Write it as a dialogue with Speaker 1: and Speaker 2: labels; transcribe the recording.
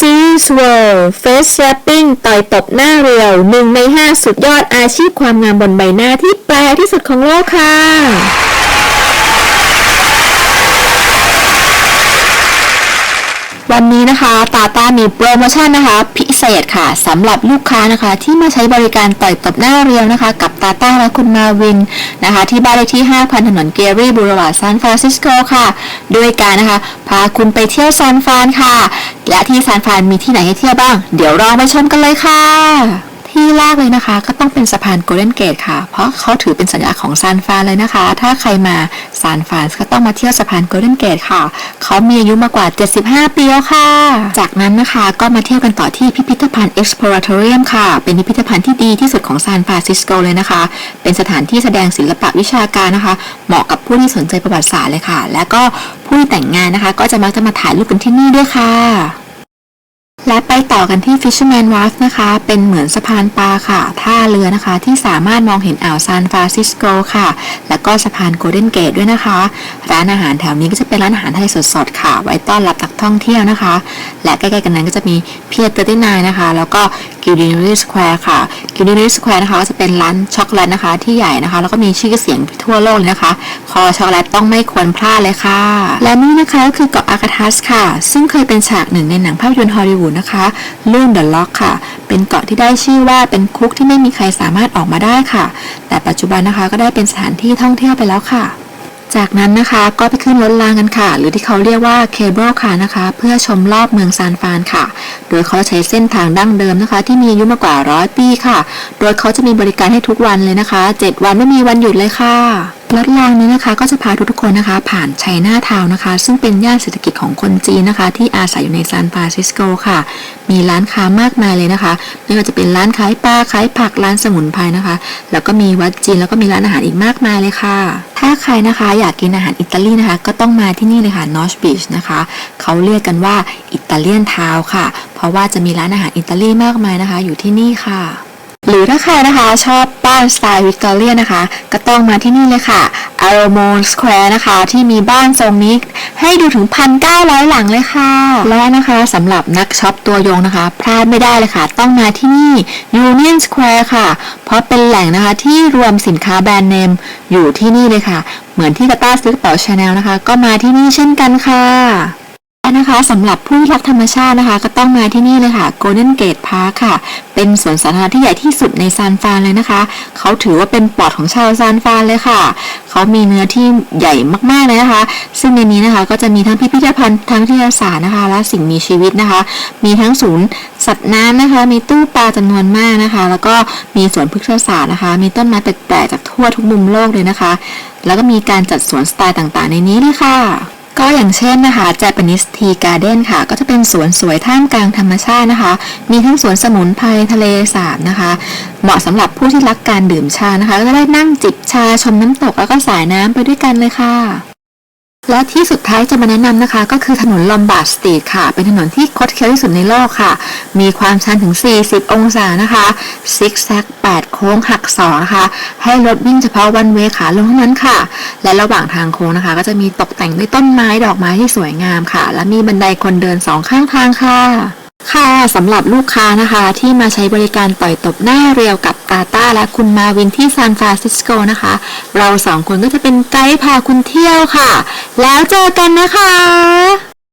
Speaker 1: Series World Face Swapping ต่อยตบหน้าเรียวหนึ่งใน 5 สุดยอดอาชีพความงามบนใบหน้าที่แปลที่สุดของโลกค่ะวันนี้นะคะตาต้ามีโปรโมชั่นนะคะ พิเศษค่ะสำหรับลูกค้านะคะ ที่มาใช้บริการต่อยตบหน้าเรียวนะคะ กับตาต้าและคุณมาวินนะคะ ที่บ้านเลขที่ 5,000 ถนนเกรีบูรวาซานฟรานซิสโกค่ะ ด้วยการนะคะ พาคุณไปเที่ยวซานฟรานค่ะ และที่ซานฟรานมีที่ไหนให้เที่ยวบ้าง เดี๋ยวลองไปชมกันเลยค่ะ ที่แรกเลยนะคะ ก็ต้องเป็นสะพานโกลเด้นเกตค่ะ เพราะเขาถือเป็นสัญลักษณ์ของซานฟรานเลยนะคะ ถ้าใครมาซานฟรานก็ต้องมาเที่ยวสะพานโกลเด้นเกตค่ะ เขามีอายุมากกว่า 75 ปีแล้วค่ะ จากนั้นนะคะก็มาเที่ยวกันต่อที่พิพิธภัณฑ์ Exploratorium ค่ะ เป็นพิพิธภัณฑ์ที่ดีที่สุดของซานฟรานซิสโกเลยนะคะ เป็นสถานที่แสดงศิลปะวิชาการนะคะ เหมาะกับผู้ที่สนใจประวัติศาสตร์เลยค่ะ และก็ผู้ที่แต่งงานนะคะ ก็จะมักจะมาถ่ายรูปกันที่นี่ด้วยค่ะ และไปต่อกันที่ Fisherman Wharf นะคะ เป็นเหมือนสะพานปลาค่ะ ท่าเรือนะคะที่สามารถมองเห็นอ่าวซานฟรานซิสโกค่ะ แล้วก็สะพานโกลเด้นเกตด้วยนะคะ ร้านอาหารแถวนี้ก็จะเป็นร้านอาหารไทยสดๆค่ะ ไว้ต้อนรับนักท่องเที่ยวนะคะ และใกล้ๆกันนั้นก็จะมีเพียร์เตอร์ตินายนะคะ แล้วก็กิลดินีสแควร์ค่ะกิลดินีสแควร์นะคะก็จะเป็นร้านช็อกโกแลตนะคะที่ใหญ่นะคะ แล้วก็มีชื่อเสียงทั่วโลกเลยนะคะ คอช็อกโกแลตต้องไม่ควรพลาดเลยค่ะ และนี่นะคะก็คือเกาะอาคาทัสค่ะ ซึ่งเคยเป็นฉากหนึ่งในหนังภาพยนตร์ฮอลลีวูดนะคะ เรื่อง The Lock ค่ะ เป็นเกาะที่ได้ชื่อว่าเป็นคุกที่ไม่มีใครสามารถออกมาได้ค่ะ แต่ปัจจุบันนะคะก็ได้เป็นสถานที่ท่องเที่ยวไปแล้วค่ะ จากนั้นนะคะก็ไปขึ้นรถรางกันค่ะ หรือที่เขาเรียกว่าเคเบิลคาร์นะคะ เพื่อชมรอบเมืองซานฟานค่ะ โดยเขาใช้เส้นทางดั้งเดิมนะคะ ที่มีอายุมากกว่าร้อยปีค่ะ โดยเขาจะมีบริการให้ทุกวันเลยนะคะ 7 วันไม่มีวันหยุดเลยค่ะรถรางนี้นะคะก็จะพาทุกคนนะคะ ผ่านไชน่าทาวน์นะคะ ซึ่งเป็นย่านเศรษฐกิจของคนจีนนะคะ ที่อาศัยอยู่ในซานฟรานซิสโกค่ะ มีร้านค้ามากมายเลยนะคะไม่ว่าจะเป็นร้านขายปลาขายผักร้านสมุนไพรนะคะ แล้วก็มีวัดจีนแล้วก็มีร้านอาหารอีกมากมายเลยค่ะ ถ้าใครนะคะอยากกินอาหารอิตาลีนะคะ ก็ต้องมาที่นี่เลยค่ะนอชบีชนะคะ เขาเรียกกันว่าอิตาเลียนทาวค่ะ เพราะว่าจะมีร้านอาหารอิตาลีมากมายนะคะ อยู่ที่นี่ค่ะ หรือถ้าใครนะคะชอบบ้านสไตล์วิกตอเรียนะคะ ก็ต้องมาที่นี่เลยค่ะ a r o m o n Square นะคะ ที่มีบ้านทรงนี้ให้ดูถึง 1,900 หลังเลยค่ะ และนะคะสำหรับนักช็อปตัวยงนะคะ พลาดไม่ได้เลยค่ะ ต้องมาที่นี่ Union Square ค่ะ เพราะเป็นแหล่งนะคะที่รวมสินค้าแบรนด์เนมอยู่ที่นี่เลยค่ะ เหมือนที่กาต้าซื้อกระเป๋าชาแนลนะคะ ก็มาที่นี่เช่นกันค่ะนะคะสำหรับผู้รักธรรมชาตินะคะ ก็ต้องมาที่นี่เลยค่ะ Golden Gate Park ค่ะ เป็นสวนสาธารณะที่ใหญ่ที่สุดในซานฟรานเลยนะคะ เขาถือว่าเป็นปอดของชาวซานฟรานเลยค่ะ เขามีเนื้อที่ใหญ่มากๆเลยนะคะ ซึ่งในนี้นะคะก็จะมีทั้งพิพิธภัณฑ์ทางวิทยาศาสตร์นะคะ และสิ่งมีชีวิตนะคะ มีทั้งศูนย์สัตว์น้ำนะคะ มีตู้ปลาจำนวนมากนะคะ แล้วก็มีสวนพฤกษศาสตร์นะคะ มีต้นไม้แปลกๆจากทั่วทุกมุมโลกเลยนะคะ แล้วก็มีการจัดสวนสไตล์ต่างๆ ในนี้เลยค่ะ ก็อย่างเช่นนะคะ Japanese Tea Garden ค่ะ ก็จะเป็นสวนสวยท่ามกลางธรรมชาตินะคะ มีทั้งสวนสมุนไพรทะเลสาบนะคะ เหมาะสำหรับผู้ที่รักการดื่มชานะคะ ก็ได้นั่งจิบชาชมน้ำตกแล้วก็สายน้ำไปด้วยกันเลยค่ะ และที่สุดท้ายจะมาแนะนำนะคะ ก็คือถนนลอมบาร์ดสตรีทค่ะ เป็นถนนที่คดเคี้ยวที่สุดในโลกค่ะ มีความชันถึง 40 องศานะคะซิกแซก 8 โค้งหักศอกนะคะ ให้รถวิ่งเฉพาะวันเวขาลงเท่านั้นค่ะ และระหว่างทางโค้งนะคะ ก็จะมีตกแต่งด้วยต้นไม้ดอกไม้ที่สวยงามค่ะ และมีบันไดคนเดินสองข้างทางค่ะ ค่ะสำหรับลูกค้านะคะที่มาใช้บริการต่อยตบหน้าเรียวกับตาตาและคุณมาวินที่ซานฟรานซิสโกนะคะ เราสองคนก็จะเป็นไกด์พาคุณเที่ยวค่ะ แล้วเจอกันนะคะ